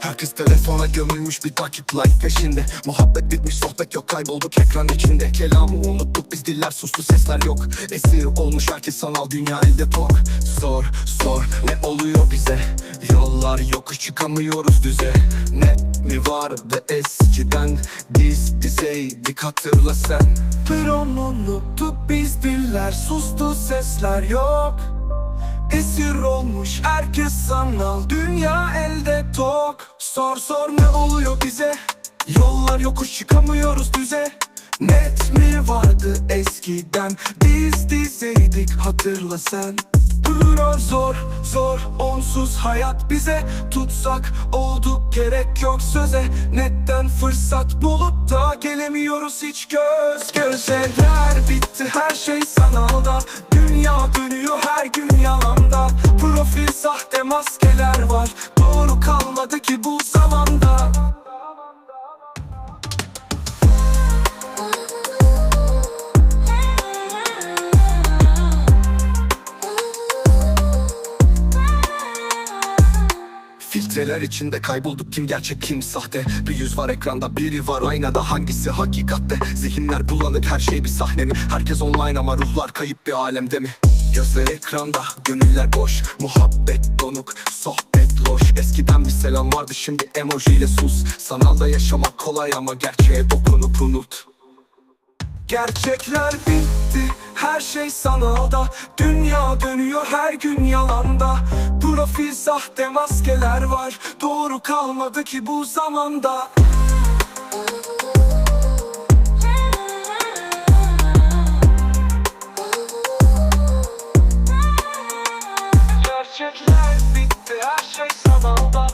Herkes telefona gömülmüş bir takip like peşinde. Muhabbet bitmiş sohbet yok kaybolduk ekran içinde. Kelamı unuttuk biz diller sustu sesler yok. Esir olmuş herkes sanal dünya elde tok Sor sor ne oluyor bize? Yollar yokuş çıkamıyoruz düze. Ne mi vardı eskiden? Diz dizeydik hatırla sen. Peron unuttuk biz diller sustu sesler yok Esir olmuş herkes sanal Dünya elde tok. Sor sor ne oluyor bize? Yollar yokuş çıkamıyoruz düze. Net mi vardı eskiden hatırla sen. Duruyor zor zor onsuz hayat bize. Tutsak olduk gerek yok söze. Netten fırsat bulup da gelemiyoruz hiç göz göze. Yer bitti her şey sanalda. Dünya dönüyor her gün yalanda Profil sahte maskeler var Filtreler içinde kaybolduk. Kim gerçek kim sahte? Bir yüz var ekranda biri var aynada. Hangisi hakikatte? Zihinler bulanık her şey bir sahne mi Herkes online ama ruhlar kayıp bir alemde mi? Gözler ekranda gönüller boş. Muhabbet donuk sohbet loş. Eskiden bir selam vardı şimdi emojiyle sus. Sanalda yaşamak kolay ama gerçeğe dokunup unut. Gerçekler gitti. Her şey sanalda Dünya dönüyor her gün yalanda. Profil sahte maskeler var. Doğru kalmadı ki bu zamanda. Gerçekler bitti her şey sanalda